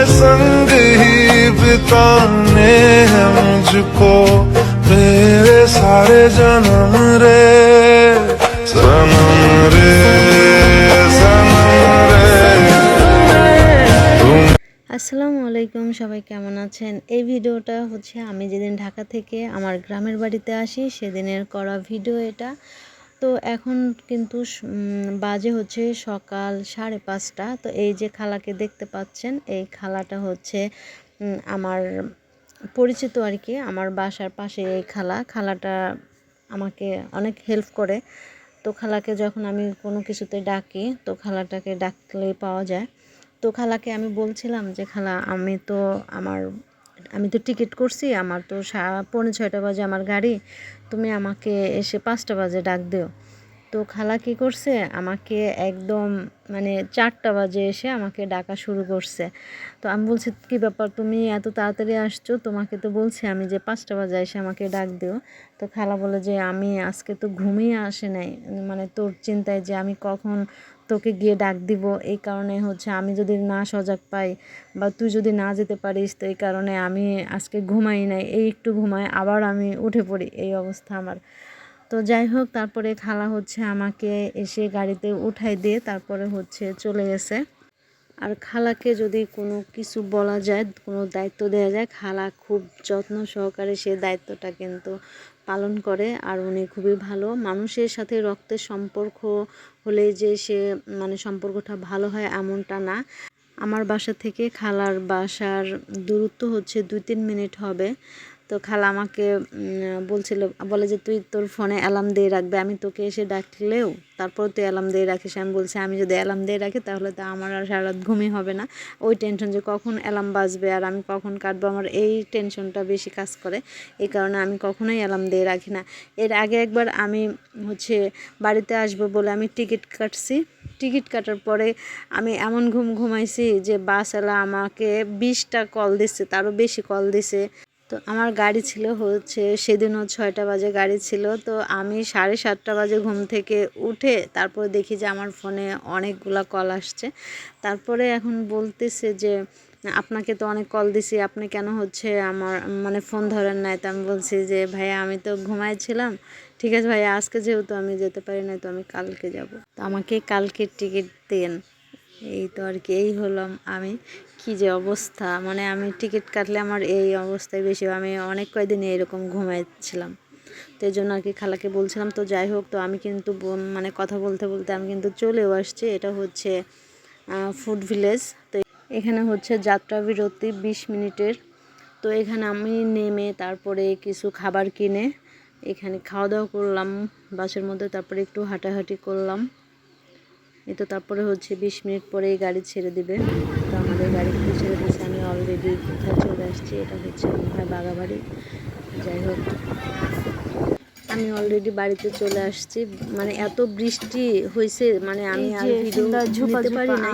संग ही बिताने हैं मुझको मेरे सारे जन्म रे सनम रे सनम रे तुम আসসালামু আলাইকুম সবাই কেমন আছেন এই ভিডিওটা হচ্ছে আমি যেদিন ঢাকা থেকে আমার গ্রামের বাড়িতে আসি সেদিনের করা ভিডিও এটা তো এখন কিন্তু বাজে হচ্ছে সকাল সাড়ে পাঁচটা। তো এই যে খালাকে দেখতে পাচ্ছেন, এই খালাটা হচ্ছে আমার পরিচিত আর কি, আমার বাসার পাশে এই খালা। খালাটা আমাকে অনেক হেল্প করে। তো খালাকে যখন আমি কোনো কিছুতে ডাকি, তো খালাটাকে ডাকলেই পাওয়া যায়। তো খালাকে আমি বলছিলাম যে, খালা, আমি তো আমার আমি তো টিকিট করছি, আমার তো পৌনে ছয়টা বাজে আমার গাড়ি, তুমি আমাকে এসে পাঁচটা বাজে ডাক দিও। তো খালা কী করছে, আমাকে একদম মানে চারটা বাজে এসে আমাকে ডাকা শুরু করছে। তো আমি বলছি, কী ব্যাপার, তুমি এত তাড়াতাড়ি আসছো? তোমাকে তো বলছি আমি যে পাঁচটা বাজে এসে আমাকে ডাক দিও। তো খালা বলে যে, আমি আজকে তো ঘুমিয়ে আসে নাই মানে তোর চিন্তায় যে আমি কখন তোকে গিয়ে ডাক দিব, এই কারণে হচ্ছে আমি যদি না সজাগ পাই বা তুই যদি না যেতে পারিস, তো এই কারণে আমি আজকে ঘুমাই নাই, এই একটু ঘুমাই আবার আমি উঠে পড়ি, এই অবস্থা আমার। তো যাই হোক, তারপরে খালা হচ্ছে আমাকে এসে গাড়িতে উঠাই দিয়ে তারপরে হচ্ছে চলে গেছে। আর খালাকে যদি কোনো কিছু বলা যায়, কোনো দায়িত্ব দেওয়া যায়, খালা খুব যত্ন সহকারে সে দায়িত্বটা কিন্তু পালন করে আর উনি খুবই ভালো। মানুষের সাথে রক্তের সম্পর্ক হলে যে সে মানে সম্পর্কটা ভালো হয় এমনটা না। আমার বাসা থেকে খালার বাসার দূরত্ব হচ্ছে দুই তিন মিনিট হবে। তো খালা আমাকে বলছিল, বলে যে তুই তোর ফোনে অ্যালার্ম দিয়ে রাখবে, আমি তোকে এসে ডাকলেও তারপর তুই অ্যালার্ম দিয়ে রাখিস। আমি বলছি, আমি যদি অ্যালার্ম দিয়ে রাখি তাহলে তো আমার আর সারা রাত ঘুমই হবে না। ওই টেনশন যে কখন অ্যালার্ম বাজবে আর আমি কখন কাটবো, আমার এই টেনশনটা বেশি কাজ করে। এই কারণে আমি কখনোই অ্যালার্ম দিয়ে রাখি না। এর আগে একবার আমি হচ্ছে বাড়িতে আসব বলে আমি টিকিট কাটছি। টিকিট কাটার পরে আমি এমন ঘুম ঘুমাইছি যে বাস বাসওয়ালা আমাকে বিশটা কল দিচ্ছে, তারও বেশি কল দিছে। তো আমার গাড়ি ছিল হচ্ছে সেদিনও ছয়টা বাজে গাড়ি ছিল। তো আমি সাড়ে সাতটা বাজে ঘুম থেকে উঠে তারপরে দেখি যে আমার ফোনে অনেকগুলা কল আসছে। তারপরে এখন বলতেছে যে, আপনাকে তো অনেক কল দিছি, আপনি কেন হচ্ছে আমার মানে ফোন ধরেন নাই? তো আমি বলছি যে, ভাইয়া, আমি তো ঘুমাইছিলাম ঠিক আছে ভাইয়া, আজকে যেহেতু আমি যেতে পারি না তো আমি কালকে যাব। তো আমাকে কালকে টিকিট দেন। এই তো আর কি, এই হলাম আমি। কি যে অবস্থা মানে আমি টিকিট কাটলে আমার এই অবস্থায় বেশি আমি অনেক কয়দিন এরকম ঘুমাইছিলাম। তো এই জন্য আর কি খালাকে বলছিলাম, তো যাই হোক, তো আমি কিন্তু মানে কথা বলতে বলতে আমি কিন্তু চলেও আসছি। এটা হচ্ছে ফুড ভিলেজ তো এখানে হচ্ছে যাত্রা বিরতি বিশ মিনিটের। তো এখানে আমি নেমে তারপরে কিছু খাবার কিনে এখানে খাওয়া দাওয়া করলাম। বাসের মধ্যে তারপরে একটু হাঁটাহাঁটি করলাম। এই তো তারপরে হচ্ছে বিশ মিনিট পরেই গাড়ি ছেড়ে দিবে। তো আমাদের গাড়ি কিন্তু ছেড়ে দিয়েছে আমি অলরেডি কোথায় চলে আসছি এটা হচ্ছে হয় বাগাবাড়ি যাই হোক আমি অলরেডি বাড়িতে চলে আসছি। মানে এত বৃষ্টি হয়েছে মানে আমি আর ভিডিও নিতে পারি না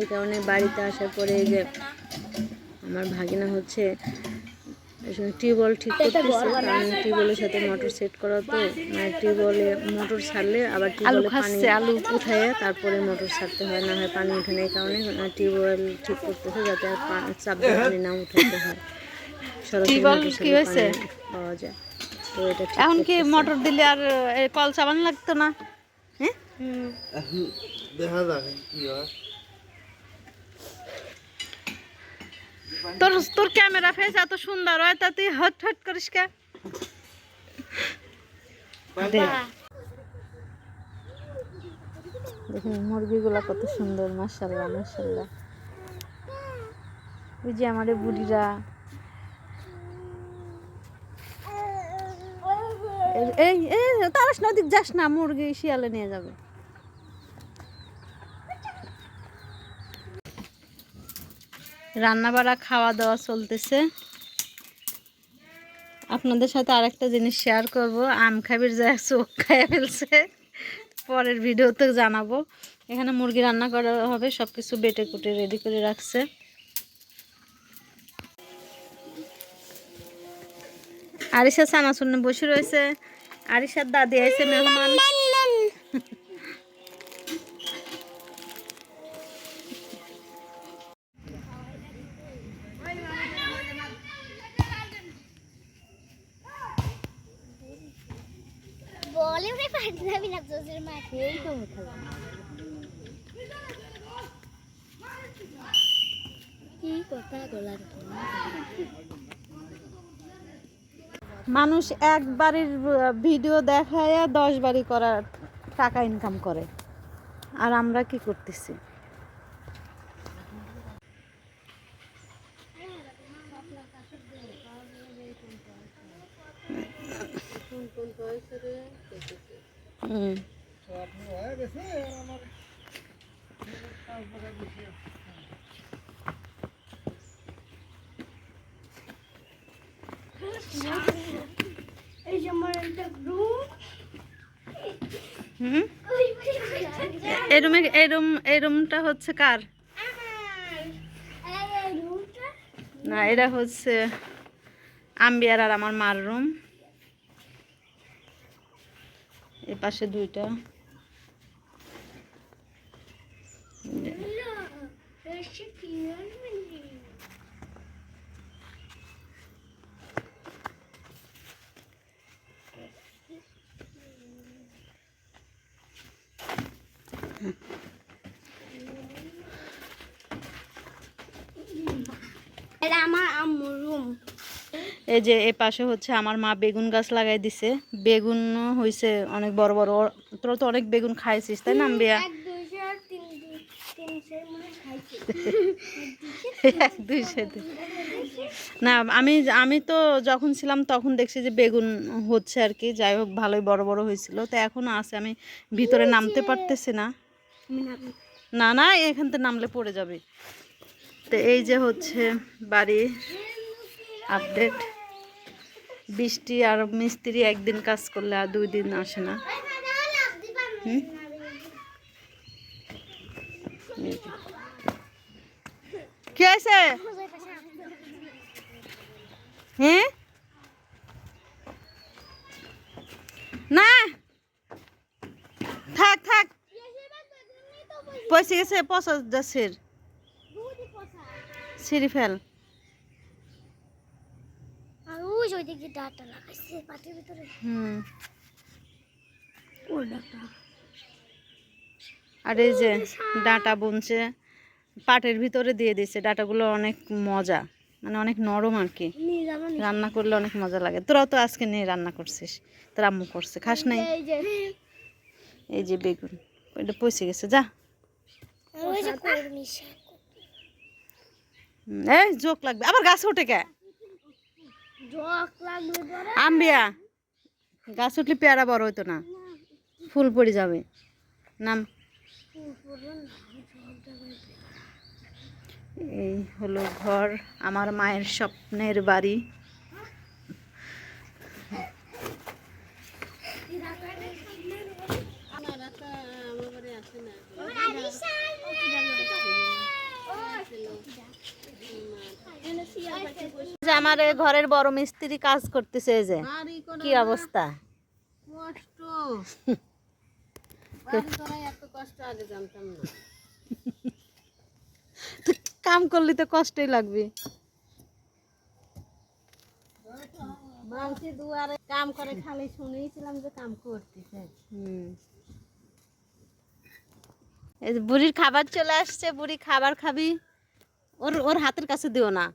এই কারণে বাড়িতে আসার পরে যে আমার ভাগিনা হচ্ছে টিউবওয়েল ঠিক করতেছে। কারণ টিউবওয়েলের সাথে মোটর সেট করা তো মানে টিউবওয়েলে মোটর ছাড়লে আবার টিউবওয়েলে পানি আলু। উঠায় তারপরে মোটর ছাড়তে হয় না হয় পানি উঠে না এই কারণে টিউবওয়েল ঠিক করতেছে যাতে আর চাপ দিয়ে পানি না উঠাতে হয়। সরাসরি মোটর কি হয়েছে? পাওয়া যায়। তো এটা এখন কি মোটর দিলে আর কল চাবান লাগতো না? হ্যাঁ? দেখা যাক কি হয়। তোর তোর ক্যামেরা ফেস এত সুন্দর হয় তা তুই হট হট করিস কে? দেখুন মুরগিগুলো কত সুন্দর মাসাল্লাহ মাসাল্লাহ ওই যে আমাদের বুড়িরা। এই- এই তারাস নদীক যাস না মুরগি শিয়ালে নিয়ে যাবে। রান্না বাড়া খাওয়া দাওয়া চলতেছে। আপনাদের সাথে আরেকটা জিনিস শেয়ার করব। আম খাবির যা চোখ খাইয়ে ফেলছে। পরের ভিডিওতে জানাব। এখানে মুরগি রান্না করা হবে সব কিছু বেটে কুটে রেডি করে রাখছে। আরিসা চানাচুনে বসে রয়েছে। আরিসার দাদি আইছে মেহমান। বলিউডে যাবি না মা। এই তো খেলা কি কথা গলার মানুষ এক বাড়ির ভিডিও দেখায় দশ বাড়ি করার টাকা ইনকাম করে। আর আমরা কি করতেছি? হুম এই এই রুমে এই হচ্ছে কার? না, এটা হচ্ছে আম্বিয়ার আর আমার মার রুম এ পাশে দুইটা। আমার আম্মুর রুম এই যে এ পাশে হচ্ছে আমার মা বেগুন গাছ লাগাই দিছে। বেগুন হয়েছে অনেক বড় বড়। তোরা তো অনেক বেগুন খাইছিস তাই না আম্বিয়া? এক দুইশো না আমি আমি তো যখন ছিলাম তখন দেখছি যে বেগুন হচ্ছে আর কি যাই হোক ভালোই বড় বড় হয়েছিল। তো এখন আছে আমি ভিতরে নামতে পারতেছি না। না না এখান থেকে নামলে পড়ে যাবে। তো এই যে হচ্ছে বাড়ি আপডেট বৃষ্টি আর মিস্ত্রি একদিন কাজ করলে আর দুই দিন আসে না। কি হয়েছে? হ্যাঁ? না? থাক থাক। পয়সা গেছে পচা যাচ্ছে সিঁড়ি ফেল আর ওই যে ওইদিকে ডাটা লাগাইছে পাটির ভিতরে। হুম। ওর ডাটা। আর এই যে ডাটা বুনছে পাটের ভিতরে দিয়ে দিচ্ছে ডাটাগুলো অনেক মজা মানে অনেক নরম আর কি। রান্না করলে অনেক মজা লাগে। তোরাও তো আজকে নিয়ে রান্না করছিস তোর আম্মু করছে। খাস নাই? এই যে বেগুন এটা পচে গেছে যা। এই জোক লাগবে। আবার গাছ ওঠে কে? আম্বিয়া, গাছ উঠলে পেয়ারা বড় হইতো না। ফুল পড়ে যাবে। নাম? এই হলো ঘর, আমার মায়ের স্বপ্নের বাড়ি। যে আমার ঘরের বড় মিস্ত্রি কাজ করতেছে যে। কি অবস্থা? কাম করলে তো কষ্টই লাগবে। দুয়ারে কাম করে খালি শুনেছিলাম যে কাম করতেছে। হুম। বুড়ির খাবার চলে আসছে বুড়ি খাবার খাবি। ওর ওর হাতের কাছে দিও না।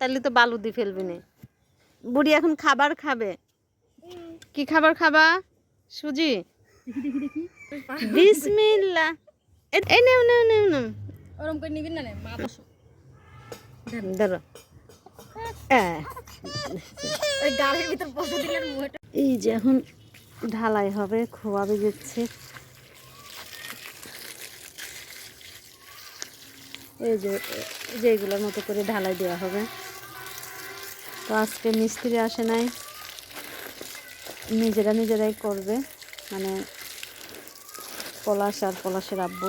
তাহলে তো বালু দিয়ে ফেলবি না। বুড়ি এখন খাবার খাবে। কি খাবার খাবা? সুজি? বিসমিল্লা। এই নেও নেও নেও নেও। ওরম করে নিবি না মা বসো ধরো আহ, ওই গালের ভিতর বসে দিলে মুহটা এই যে এখন ঢালাই হবে খোয়াবে যাচ্ছে। এই যে এই যে এগুলোর মতো করে ঢালাই দেওয়া হবে। তো আজকে মিস্ত্রি আসে নাই। নিজেরা নিজেরাই করবে। মানে পলাশ আর পলাশের আব্বু।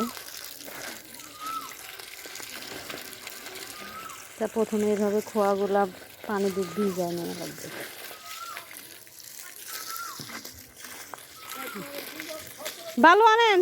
তা প্রথমে এইভাবে খোয়াগুলা পানি দিয়ে ভিজায় নেওয়া লাগবে। ভালো আনেন?